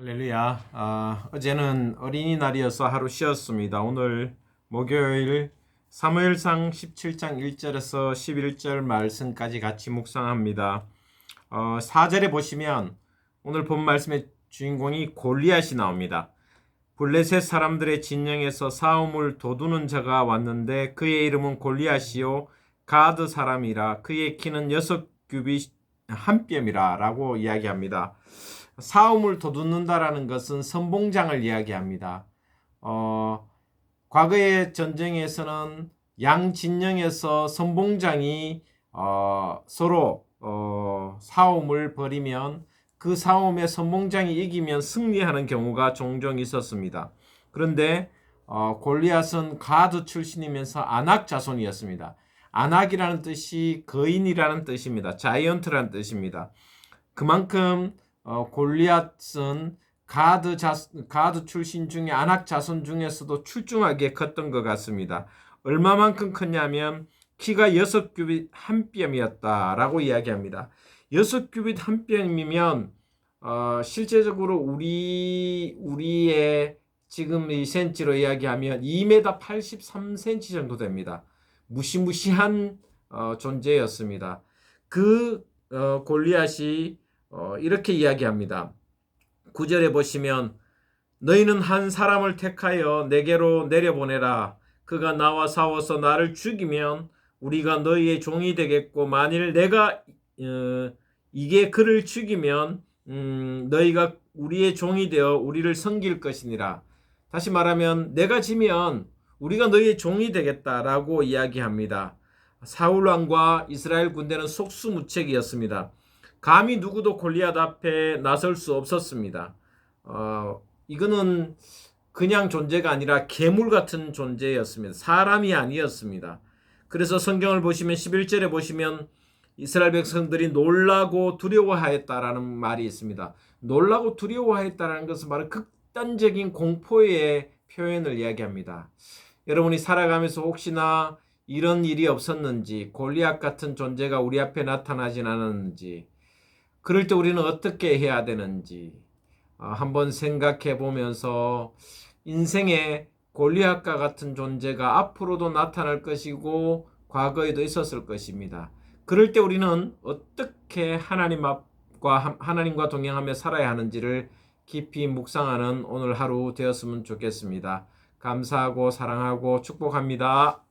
할렐루야. 아, 어제는 어린이날이어서 하루 쉬었습니다. 오늘 목요일 사무엘상 17장 1절에서 11절 말씀까지 같이 묵상합니다. 어, 4절에 보시면 오늘 본 말씀의 주인공이 골리앗이 나옵니다. 블레셋 사람들의 진영에서 싸움을 도두는 자가 왔는데 그의 이름은 골리앗이요 가드 사람이라 그의 키는 여섯 규빗 한 뼘이라라고 이야기합니다. 싸움을 도둑는다라는 것은 선봉장을 이야기합니다. 어, 과거의 전쟁에서는 양 진영에서 선봉장이 어, 서로 어, 싸움을 벌이면 그 싸움에 선봉장이 이기면 승리하는 경우가 종종 있었습니다. 그런데 어, 골리앗은 가드 출신이면서 아낙 자손이었습니다. 아낙이라는 뜻이 거인이라는 뜻입니다. 자이언트라는 뜻입니다. 그만큼 어, 골리앗은 가드 자 가드 출신 중에 아낙 자손 중에서도 출중하게 컸던 것 같습니다. 얼마만큼 컸냐면 키가 여섯 규빗 한 뼘이었다라고 이야기합니다. 여섯 규빗 한 뼘이면 어, 실제적으로 우리 우리의 지금 이 센치로 이야기하면 2m 83cm 정도 됩니다. 무시무시한 어, 존재였습니다. 그 어, 골리앗이 어, 이렇게 이야기합니다. 9절에 보시면 너희는 한 사람을 택하여 내게로 내려보내라. 그가 나와 싸워서 나를 죽이면 우리가 너희의 종이 되겠고 만일 내가 어, 이게 그를 죽이면 음, 너희가 우리의 종이 되어 우리를 섬길 것이니라. 다시 말하면 내가 지면 우리가 너희의 종이 되겠다라고 이야기합니다. 사울 왕과 이스라엘 군대는 속수무책이었습니다. 감히 누구도 골리앗 앞에 나설 수 없었습니다. 어, 이거는 그냥 존재가 아니라 괴물 같은 존재였습니다. 사람이 아니었습니다. 그래서 성경을 보시면 11절에 보시면 이스라엘 백성들이 놀라고 두려워하였다라는 말이 있습니다. 놀라고 두려워하였다라는 것은 바로 극단적인 공포의 표현을 이야기합니다. 여러분이 살아가면서 혹시나 이런 일이 없었는지 골리앗 같은 존재가 우리 앞에 나타나진 않았는지 그럴 때 우리는 어떻게 해야 되는지 어, 한번 생각해 보면서 인생에 골리앗과 같은 존재가 앞으로도 나타날 것이고 과거에도 있었을 것입니다. 그럴 때 우리는 어떻게 하나님 앞과 하나님과 동행하며 살아야 하는지를 깊이 묵상하는 오늘 하루 되었으면 좋겠습니다. 감사하고 사랑하고 축복합니다.